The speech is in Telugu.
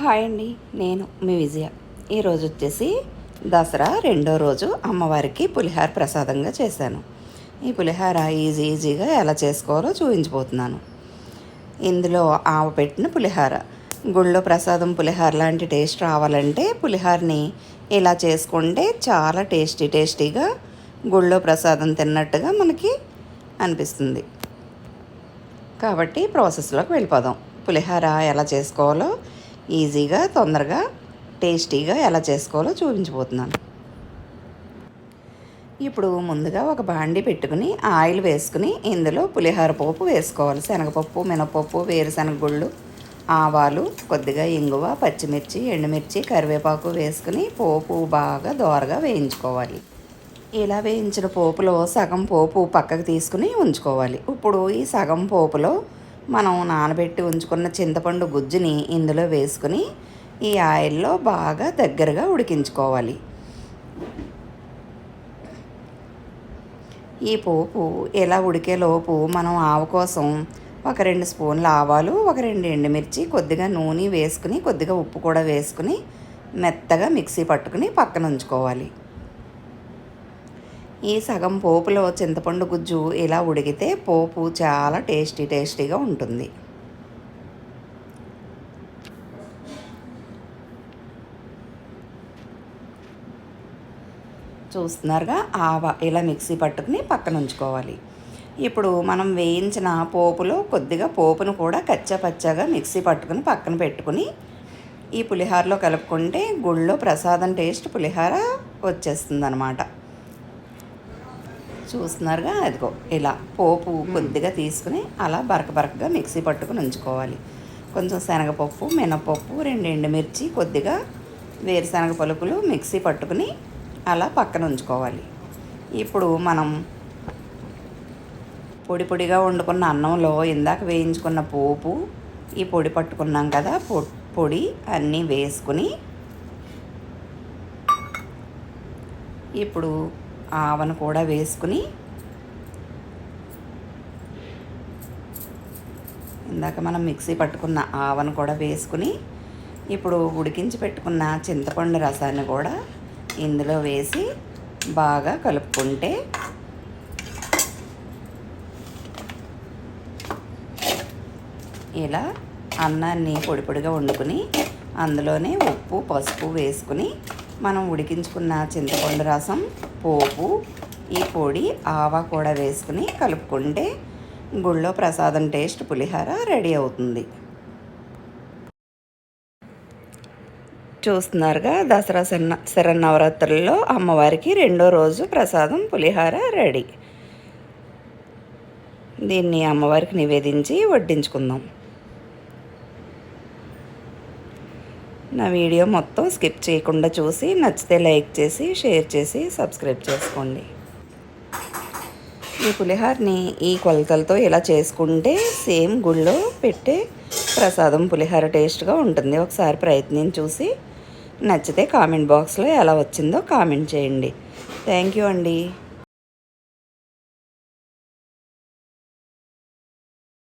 హాయ్ అండి నేను మీ విజయ. ఈరోజు వచ్చేసి దసరా రెండో రోజు అమ్మవారికి పులిహార ప్రసాదంగా చేశాను. ఈ పులిహార ఈజీ ఈజీగా ఎలా చేసుకోవాలో చూపించిపోతున్నాను ఇందులో ఆవ పెట్టిన పులిహార గుళ్ళో ప్రసాదం పులిహార లాంటి టేస్ట్ రావాలంటే పులిహారని ఇలా చేసుకుంటే చాలా టేస్టీ టేస్టీగా గుళ్ళో ప్రసాదం తిన్నట్టుగా మనకి అనిపిస్తుంది. కాబట్టి ప్రాసెస్లోకి వెళ్ళిపోదాం. పులిహార ఎలా చేసుకోవాలో ఈజీగా తొందరగా టేస్టీగా ఎలా చేసుకోవాలో చూపించబోతున్నాను. ఇప్పుడు ముందుగా ఒక బాండి పెట్టుకుని ఆయిల్ వేసుకుని ఇందులో పులిహార పోపు వేసుకోవాలి. శనగపప్పు మినపప్పు వేరుశనగ గుళ్ళు ఆవాలు కొద్దిగా ఇంగువ పచ్చిమిర్చి ఎండుమిర్చి కరివేపాకు వేసుకుని పోపు బాగా దోరగా వేయించుకోవాలి. ఇలా వేయించిన పోపులో సగం పోపు పక్కకు తీసుకుని ఉంచుకోవాలి. ఇప్పుడు ఈ సగం పోపులో మనం నానబెట్టి ఉంచుకున్న చింతపండు గుజ్జుని ఇందులో వేసుకుని ఈ ఆయిల్లో బాగా దగ్గరగా ఉడికించుకోవాలి. ఈ పోపు ఇలా ఉడికేలోపు మనం ఆవు కోసం ఒక రెండు స్పూన్ల ఆవాలు ఒక రెండు ఎండుమిర్చి కొద్దిగా నూనె వేసుకుని కొద్దిగా ఉప్పు కూడా వేసుకుని మెత్తగా మిక్సీ పట్టుకుని పక్కన ఉంచుకోవాలి. ఈ సగం పోపులో చింతపండు గుజ్జు ఇలా ఉడికితే పోపు చాలా టేస్టీ టేస్టీగా ఉంటుంది. చూస్తున్నారుగా ఆవ ఇలా మిక్సీ పట్టుకుని పక్కన ఉంచుకోవాలి. ఇప్పుడు మనం వేయించిన పోపులో కొద్దిగా పోపును కూడా కచ్చపచ్చగా మిక్సీ పట్టుకుని పక్కన పెట్టుకుని ఈ పులిహారలో కలుపుకుంటే గుళ్ళో ప్రసాదం టేస్ట్ పులిహార వచ్చేస్తుంది అనమాట చూస్తున్నారుగా అదిగో ఇలా పోపు కొద్దిగా తీసుకుని అలా బరక బరకగా మిక్సీ పట్టుకుని ఉంచుకోవాలి. కొంచెం శనగపప్పు మినపప్పు రెండు ఎండుమిర్చి కొద్దిగా వేరుశనగ పలుకులు మిక్సీ పట్టుకుని అలా పక్కన ఉంచుకోవాలి. ఇప్పుడు మనం పొడి పొడిగా వండుకున్న అన్నంలో ఇందాక వేయించుకున్న పోపు ఈ పొడి పట్టుకున్నాం కదా పొడి అన్నీ వేసుకుని ఇప్పుడు ఆవను కూడా వేసుకుని ఇందాక మనం మిక్సీ పట్టుకున్న ఆవను కూడా వేసుకుని ఇప్పుడు ఉడికించి పెట్టుకున్న చింతపండు రసాన్ని కూడా ఇందులో వేసి బాగా కలుపుకుంటే ఇలా అన్నాన్ని పొడి పొడిగా వండుకుని అందులోనే ఉప్పు పసుపు వేసుకుని మనం ఉడికించుకున్న చింతపండు రసం పోపు ఈ పొడి ఆవా కూడా వేసుకుని కలుపుకుంటే గుళ్ళో ప్రసాదం టేస్ట్ పులిహార రెడీ అవుతుంది. చూస్తున్నారుగా దసరా శరణ శరన్నవరాత్రుల్లో అమ్మవారికి రెండో రోజు ప్రసాదం పులిహార రెడీ. దీన్ని అమ్మవారికి నివేదించి వడ్డించుకుందాం. నా వీడియో మొత్తం స్కిప్ చేయకుండా చూసి నచ్చితే లైక్ చేసి షేర్ చేసి సబ్స్క్రైబ్ చేసుకోండి. ఈ పులిహార్ని ఈ కొలతలతో ఇలా చేసుకుంటే సేమ్ గుళ్ళో పెట్టే ప్రసాదం పులిహార టేస్ట్గా ఉంటుంది. ఒకసారి ప్రయత్నం చూసి నచ్చితే కామెంట్ బాక్స్లో ఎలా వచ్చిందో కామెంట్ చేయండి. థ్యాంక్ యూ అండి.